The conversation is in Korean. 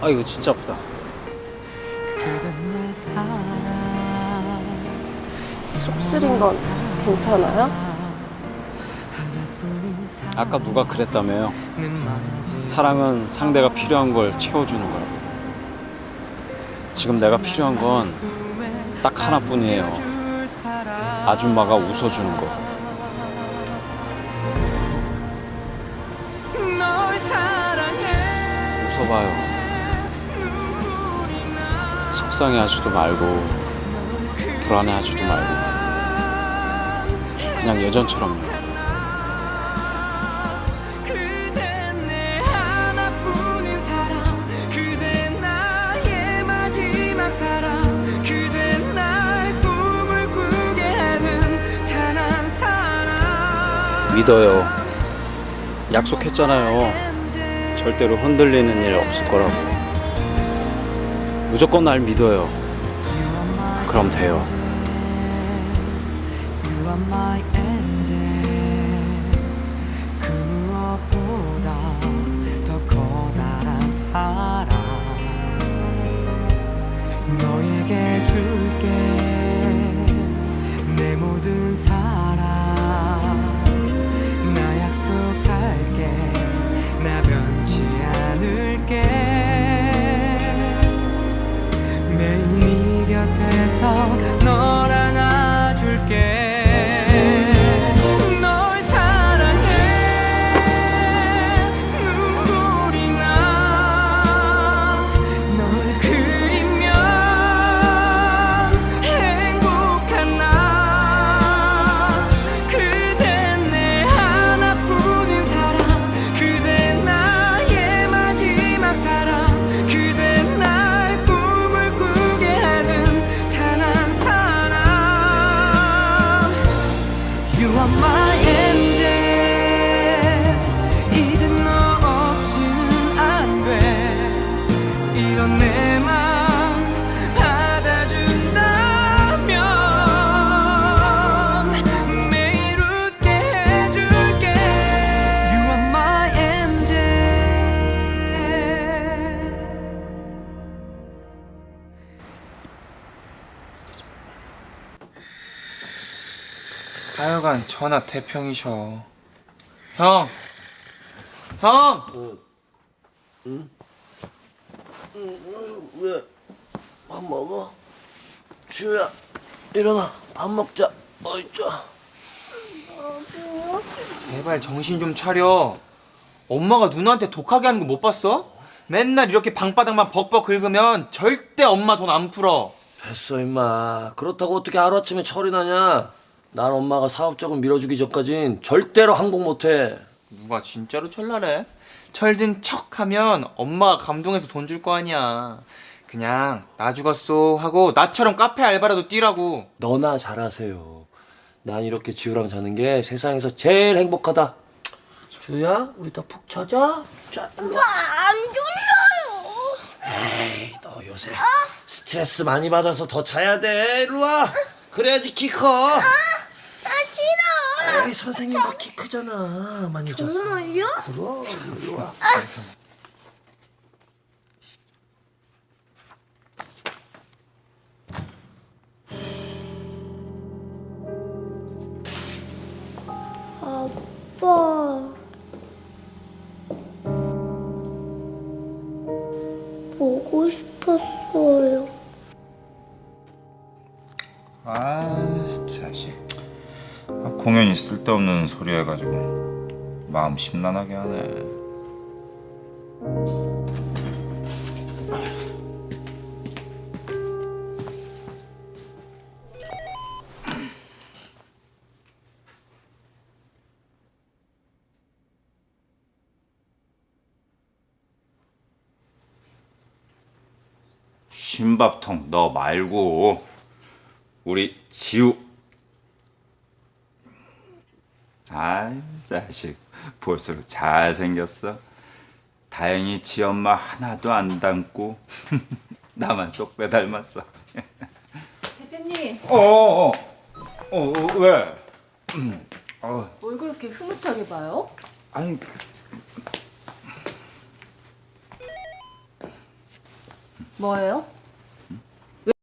아 이거 진짜 아프다. 속 쓰린 건 괜찮아요? 아까 누가 그랬다며요. 사랑은 상대가 필요한 걸 채워주는 거라고. 지금 내가 필요한 건 딱 하나뿐이에요. 아줌마가 웃어주는 거. 웃어봐요. 속상해하지도 말고 불안해하지도 말고 그냥 예전처럼요. 믿어요. 약속했잖아요. 절대로 흔들리는 일 없을 거라고. 무조건 날 믿어요. 그럼 돼요. 그 너에게 줄게 내 모든 사랑 하여간 전화 태평이셔. 형! 형! 왜? 밥 먹어? 주야 일어나 밥 먹자 어이짜 제발 정신 좀 차려. 엄마가 누나한테 독하게 하는 거 못 봤어? 맨날 이렇게 방바닥만 벅벅 긁으면 절대 엄마 돈 안 풀어. 됐어 임마 그렇다고 어떻게 하루아침에 철이 나냐 난 엄마가 사업적으로 밀어주기 전까진 절대로 항복 못해 누가 진짜로 철나래? 철든 척하면 엄마가 감동해서 돈 줄 거 아니야. 그냥 나 죽었어 하고 나처럼 카페 알바라도 뛰라고. 너나 잘하세요 난 이렇게 지우랑 자는 게 세상에서 제일 행복하다 주야 우리 더푹 자자 자 일로 와. 안 졸려요. 에이 너 요새 스트레스 많이 받아서 더 자야 돼 일로 와 그래야지 키 커 나 싫어. 에이 선생님도 키 크잖아 많이 잤어 정말요? 그럼 일로 와 아빠. 보고 싶었어요. 아 자식 아, 공연이 쓸데없는 소리 해가지고 마음 심란하게 하네. 신밥통 너 말고 우리 지우 아이 자식 볼수록 잘생겼어 다행히 지 엄마 하나도 안 닮고 나만 쏙 빼닮았어 대표님 어어어 어, 어, 왜? 뭘 그렇게 흐뭇하게 봐요? 아니 뭐예요?